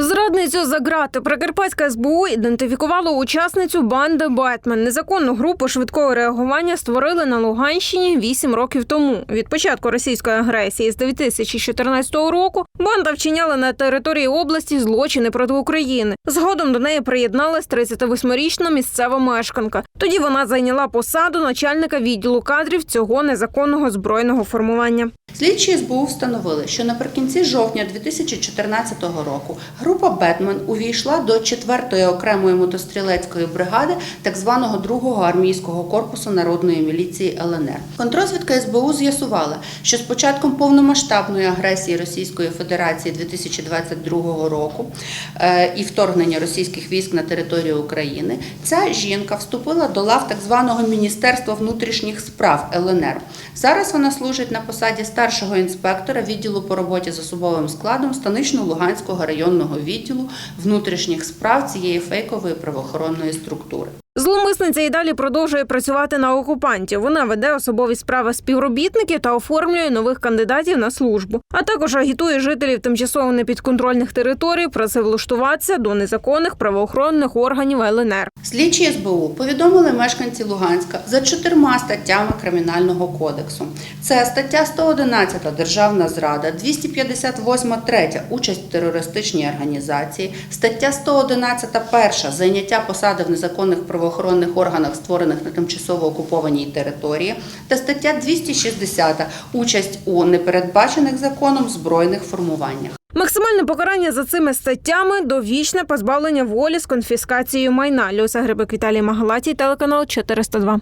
Зрадницю за грати Прикарпатська СБУ ідентифікувало учасницю банди Бетмен. Незаконну групу швидкого реагування створили на Луганщині вісім років тому. Від початку російської агресії з 2014 року банда вчиняла на території області злочини проти України. Згодом до неї приєдналась 38-річна місцева мешканка. Тоді вона зайняла посаду начальника відділу кадрів цього незаконного збройного формування. Слідчі СБУ встановили, що наприкінці жовтня 2014 року група Бетмен увійшла до 4-ї окремої мотострілецької бригади так званого 2-го армійського корпусу народної міліції ЛНР. Контрозвідка СБУ з'ясувала, що з початком повномасштабної агресії Російської Федерації 2022 року е, і вторгнення російських військ на територію України, ця жінка вступила до лав так званого Міністерства внутрішніх справ ЛНР. Зараз вона служить на посаді старшого інспектора відділу по роботі з особовим складом станично-луганського районного відділу внутрішніх справ цієї фейкової правоохоронної структури. Зловмисниця і далі продовжує працювати на окупантів. Вона веде особові справи співробітників та оформлює нових кандидатів на службу, а також агітує жителів тимчасово непідконтрольних територій працевлаштуватися до незаконних правоохоронних органів ЛНР. Слідчі СБУ повідомили мешканці Луганська за чотирма статтями Кримінального кодексу. Це стаття 111 Державна зрада, 258 3 участь в терористичній організації, стаття 111 перша зайняття посади в незаконних правоохоронних органах, створених на тимчасово окупованій території, та стаття 260 участь у непередбачених законом збройних формуваннях. Максимальне покарання за цими статтями довічне позбавлення волі з конфіскацією майна. Люся Грибик Віталій Магалатій, телеканал 402.